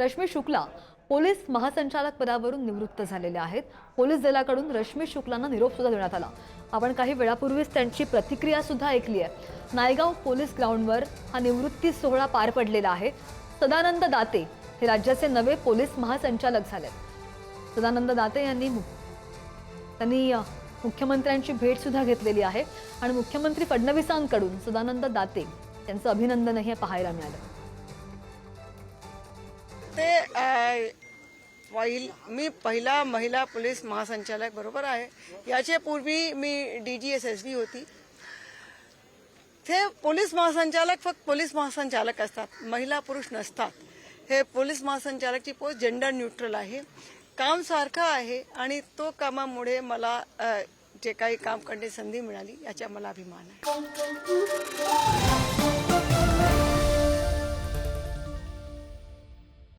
Rashmi Shukla police महासंचालक पदावरून निवृत्त झालेल्या आहेत. पोलीस दलाकडून रश्मी शुक्लांना निरोप सुद्धा देण्यात आला. आपण काही वेळापूर्वीच त्यांची प्रतिक्रिया सुद्धा ऐकली आहे. नायगाव पोलीस ग्राउंडवर हा निवृत्ती सोहळा पार पडलेला आहे. सदानंद दाते हे राज्याचे नवे पोलीस महासंचालक झाले सदानंद दाते यांनी त्यांनी मुख्यमंत्र्यांची भेट सुद्धा घेतलेली आहे. आणि मुख्यमंत्री फडणवीसांकडून सदानंद दाते यांचं अभिनंदनही पाहायला मिळालं. ते पहिल मी पहिला महिला पोलीस महासंचालक बरोबर आहे याच्या पूर्वी मी D G S S B होती. ते पोलीस महासंचालक फक्त पोलीस महासंचालक असतात महिला पुरुष नसतात. हे पोलीस महासंचालकची पोस्ट जेंडर न्यूट्रल आहे. काम सारखं आहे आणि तो कामामुळे मला जे काही काम करण्याची संधी मिळाली याचा मला अभिमान आहे.